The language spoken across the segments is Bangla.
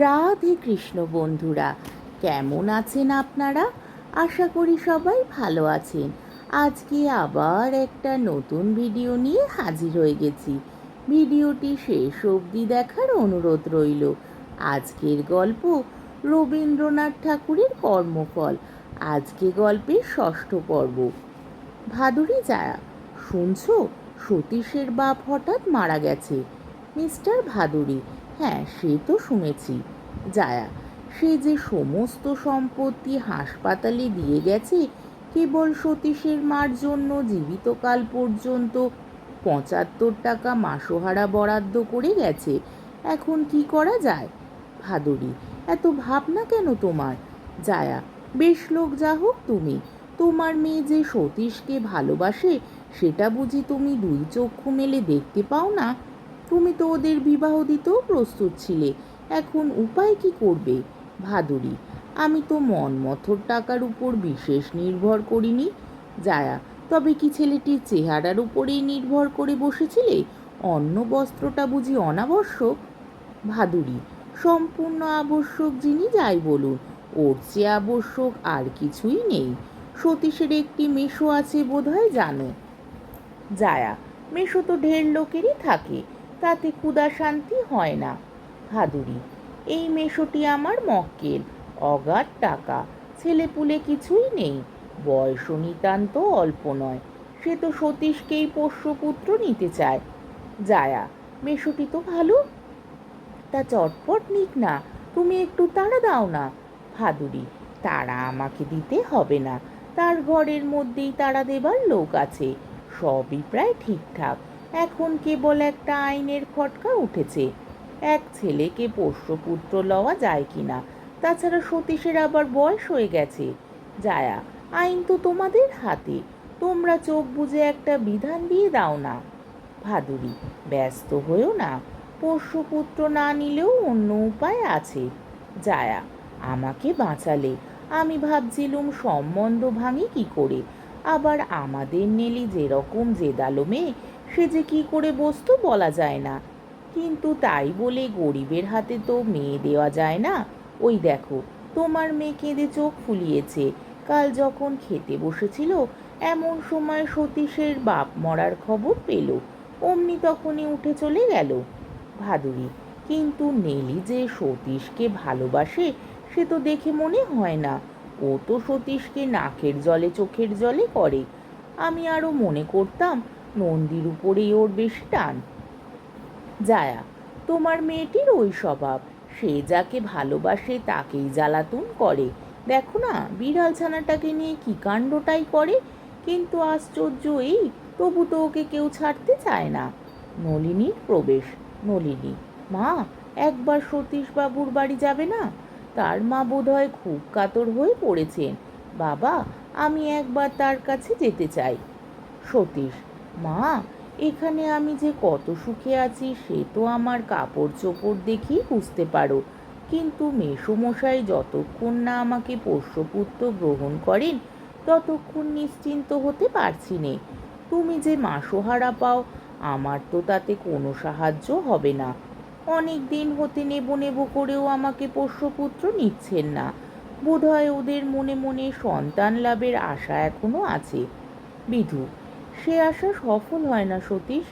রাধে কৃষ্ণ বন্ধুরা, কেমন আছেন আপনারা? আশা করি সবাই ভালো আছেন। আজকে আবার একটা নতুন ভিডিও নিয়ে হাজির হয়ে গেছি। ভিডিওটি শেষ অবধি দেখার অনুরোধ রইল। আজকের গল্প রবীন্দ্রনাথ ঠাকুরের কর্মফল। আজকে গল্পের ষষ্ঠ পর্ব। ভাদুরী যারা, শুনছো? সতীশের বাপ হঠাৎ মারা গেছে। মিস্টার ভাদুরী হ্যাঁ সে তো শুনেছি। জায়া, সে যে সমস্ত সম্পত্তি হাসপাতালে দিয়ে গেছে, কেবল সতীশের মার জন্য জীবিতকাল পর্যন্ত পঁচাত্তর টাকা মাসোহারা বরাদ্দ করে গেছে। এখন কি করা যায়? ভাদুরী, এত ভাবনা কেন তোমার? জায়া, বেশ লোক যা হোক তুমি। তোমার মেয়ে যে সতীশকে ভালোবাসে, সেটা বুঝি তুমি দুই চক্ষু মেলে দেখতে পাও না? তুমি তো ওদের বিবাহ দিতেও প্রস্তুত ছিলে। এখন উপায় কি করবে? ভাদুরী, আমি তো মনমথর টাকার উপর বিশেষ নির্ভর করিনি। জায়া, তবে কি ছেলেটির চেহারার উপরেই নির্ভর করে বসেছিলে? অন্য বস্ত্রটা বুঝি অনাবশ্যক? ভাদুরী, সম্পূর্ণ আবশ্যক যিনি যাই বলুন, ওর চেয়ে আবশ্যক আর কিছুই নেই। সতীশের একটি মেশো আছে বোধহয় জানো। জায়া মেশো তো ঢের লোকেরই থাকে। তাতে ক্ষুদা শান্তি হয় না। ভাদুরী এই মেশোটি আমার মক্কেল, অগাধ টাকা, ছেলেপুলে কিছুই নেই, বয়সও নিতান্ত অল্প নয়, সে তো সতীশকেই পোষ্যপুত্র নিতে চায়। জায়া মেশোটি তো ভালো। তা চটপট নিক না, তুমি একটু তাড়া দাও না। ভাদুরী তারা আমাকে দিতে হবে না, তার ঘরের মধ্যেই তারা দেবার লোক আছে, সবই প্রায় ঠিকঠাক। এখন কেবল একটা আইনের খটকা উঠেছে। এক ছেলেকে পোষ্যপুত্র লওয়া যায় কি না তাছাড়া সতীশের আবার বয়স হয়ে গেছে। যায়া আইন তো তোমাদের হাতে, তোমরা চোখ বুঝে একটা বিধান দিয়ে দাও না। ভাদুরী, ব্যস্ত হয়েও না পোষ্যপুত্র না নিলেও অন্য উপায় আছে। যায়া আমাকে বাঁচালে, আমি ভাবছিলুম সম্বন্ধ ভাঙি কি করে, আবার আমাদের নেলি যেরকম জেদালো মেয়ে সে যে কী করে বস্তু বলা যায় না। কিন্তু তাই বলে গরিবের হাতে তো মেয়ে দেওয়া যায় না। ওই দেখো, তোমার মেয়ে কেঁদে চোখ ফুলিয়েছে। কাল যখন খেতে বসেছিল, এমন সময় সতীশের বাপ মরার খবর পেল। অমনি তখনই উঠে চলে গেল। ভাদুরী, কিন্তু নেলি যে সতীশকে ভালোবাসে, সে তো দেখে মনে হয় না। ও তো সতীশকে নাকের জলে, চোখের জলে করে। আমি আরও মনে করতাম নন্দীর উপরেই ওর বেশি টান। জায়া তোমার মেয়েটির ওই স্বভাব। সে যাকে ভালোবাসে তাকেই জ্বালাতন করে। দেখো না, বিড়াল ছানাটাকে নিয়ে কি কাণ্ডটাই করে। কিন্তু আশ্চর্য এই, তবু তো ওকে কেউ ছাড়তে চায় না। নলিনীর প্রবেশ। নলিনী, মা, একবার সতীশবাবুর বাড়ি যাবে না? তার মা বোধহয় খুব কাতর হয়ে পড়েছেন। বাবা, আমি একবার তার কাছে যেতে চাই। সতীশ মা, এখানে আমি যে কত সুখে আছি, সে তো আমার কাপড় চোপড় দেখেই বুঝতে পারো। কিন্তু মেসোমশাই যতক্ষণ না আমাকে পোষ্যপুত্র গ্রহণ করেন, ততক্ষণ নিশ্চিন্ত হতে পারছি নে। তুমি যে মাসোহারা পাও, আমার তো তাতে কোনো সাহায্য হবে না। অনেক দিন হতে নেব নেব করেও আমাকে পোষ্যপুত্র নিচ্ছেন না। বোধহয় ওদের মনে মনে সন্তান লাভের আশা এখনও আছে। বিধু সে আশা সফল হয় না, সতীশ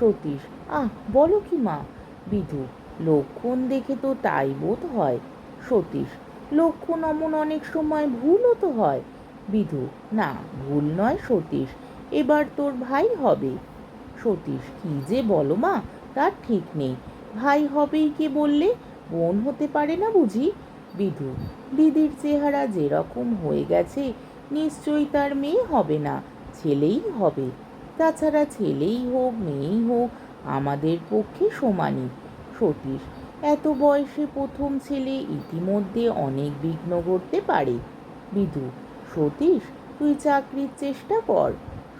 সতীশ। আহ, বলো কি মা? বিধু, লক্ষণ দেখে তো তাই বোধ হয়। সতীশ, লক্ষণ অমন অনেক সময় ভুলও তো হয়। বিধু, না, ভুল নয় সতীশ, এবার তোর ভাই হবে। সতীশ, কি যে বলো মা, তার ঠিক নেই। ভাই হবেই কে বললে? বোন হতে পারে না বুঝি। বিধু, দিদির চেহারা যেরকম হয়ে গেছে, নিশ্চয়ই তার মেয়ে হবে না। ছেলেই হবে। তাছাড়া ছেলেই হোক, মেয়েই হোক, আমাদের পক্ষে সমানই। সতীশ, এত বয়সে প্রথম ছেলে ইতিমধ্যে অনেক বিঘ্ন ঘটতে পারে। বিধু সতীশ, তুই চাকরির চেষ্টা কর।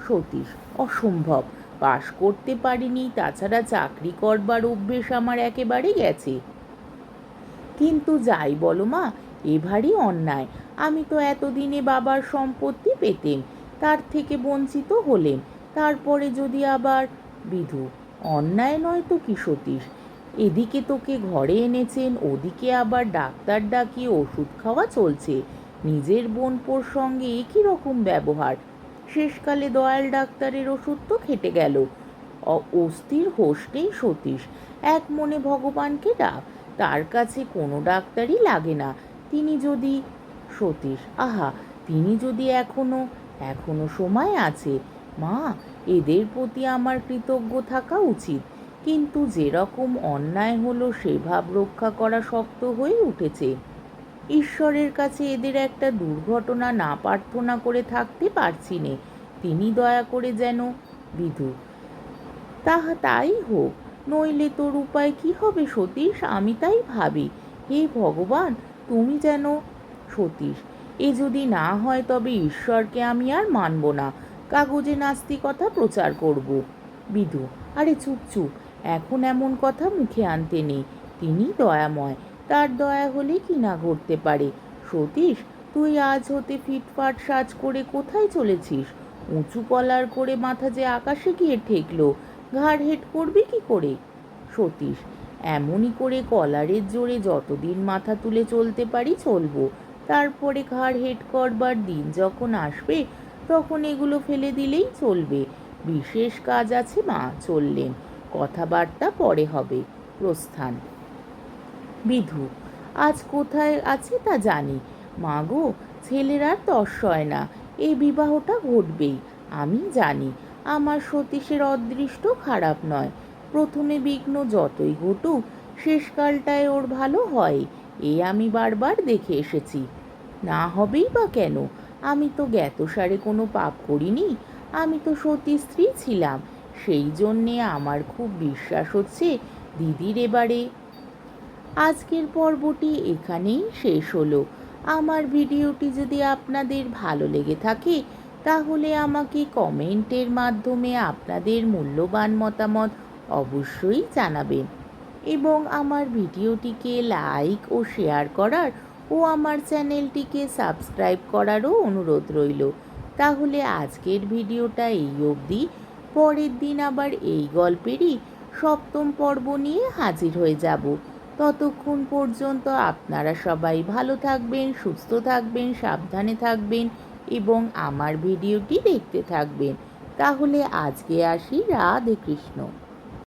সতীশ, অসম্ভব, পাশ করতে পারিনি, তাছাড়া চাকরি করবার অভ্যেস আমার একেবারে গেছে। কিন্তু যাই বলো মা এভারই অন্যায়। আমি তো এতদিনে বাবার সম্পত্তি পেতেম তার থেকে বঞ্চিত হলেন তারপরে যদি আবার বিধু, অন্যায় নয় তো কি সতীশ? এদিকে তোকে ঘরে এনেছেন, ওদিকে আবার ডাক্তার ডাকিয়ে ওষুধ খাওয়া চলছে। নিজের বোনপোর সঙ্গে একই রকম ব্যবহার। শেষকালে দয়াল ডাক্তারের ওষুধ তো খেটে গেল। অস্থির হোস্টেই সতীশ। এক মনে ভগবানকে ডাক। তার কাছে কোনো ডাক্তারই লাগে না। তিনি যদি, সতীশ, আহা, তিনি যদি এখনও এখনও সময় আছে। মা, এদের প্রতি আমার কৃতজ্ঞ থাকা উচিত। কিন্তু যেরকম অন্যায় হলো, সে ভাব রক্ষা করা শক্ত হয়ে উঠেছে। ঈশ্বরের কাছে এদের একটা দুর্ঘটনা না প্রার্থনা করে থাকতে পারছি নে। তিনি দয়া করে যেন বিধু। তাহা তাই হোক, নইলে তোর উপায় কি হবে সতীশ? আমি তাই ভাবি। হে ভগবান, তুমি যেন সতীশ। এ যদি না হয় তবে ঈশ্বরকে আমি আর মানব না। কাগজে নাস্তিকতা প্রচার করব। বিধু আরে চুপ চুপ। এখন এমন কথা মুখে আনতে নেই। তিনি দয়াময়। তার দয়া হলে কি না ঘটতে পারে? সতীশ, তুই আজ হতে ফিটফাট সাজ করে কোথায় চলেছিস? উঁচু কলার করে মাথা যে আকাশে গিয়ে ঠেকলো, ঘাড় হেট করবি কি করে? সতীশ, এমনই করে কলারের জোরে যতদিন মাথা তুলে চলতে পারি চলবো। তারপরে ঘাড় হেড করবার দিন যখন আসবে, তখন এগুলো ফেলে দিলেই চলবে। বিশেষ কাজ আছে মা, চললেন। কথাবার্তা পরে হবে, প্রস্থান। বিধু, আজ কোথায় আছে তা জানি। মা গো, ছেলের আর তস হয় না, এই বিবাহটা ঘটবেই, আমি জানি। আমার সতীশের অদৃষ্ট খারাপ নয়। প্রথমে বিঘ্ন যতই ঘটুক, শেষকালটায় ওর ভালো হয়, এ আমি বারবার দেখে এসেছি। না হবেই বা কেন? আমি তো জ্ঞাতসারে কোনো পাপ করিনি। আমি তো সতী স্ত্রী ছিলাম। সেই জন্যে আমার খুব বিশ্বাস হচ্ছে দিদির এবারে। আজকের পর্বটি এখানেই শেষ হলো। আমার ভিডিওটি যদি আপনাদের ভালো লেগে থাকে, তাহলে আমাকে কমেন্টের মাধ্যমে আপনাদের মূল্যবান মতামত অবশ্যই জানাবেন। এবং আমার ভিডিওটিকে লাইক ও শেয়ার করার ও আমার চ্যানেলটিকে সাবস্ক্রাইব করারও অনুরোধ রইল। তাহলে আজকের ভিডিওটা এই অবধি। পরের দিন আবার এই গল্পেরই সপ্তম পর্ব নিয়ে হাজির হয়ে যাব। ততক্ষণ পর্যন্ত আপনারা সবাই ভালো থাকবেন, সুস্থ থাকবেন, সাবধানে থাকবেন এবং আমার ভিডিওটি দেখতে থাকবেন। তাহলে আজকে আসি রাধে কৃষ্ণ।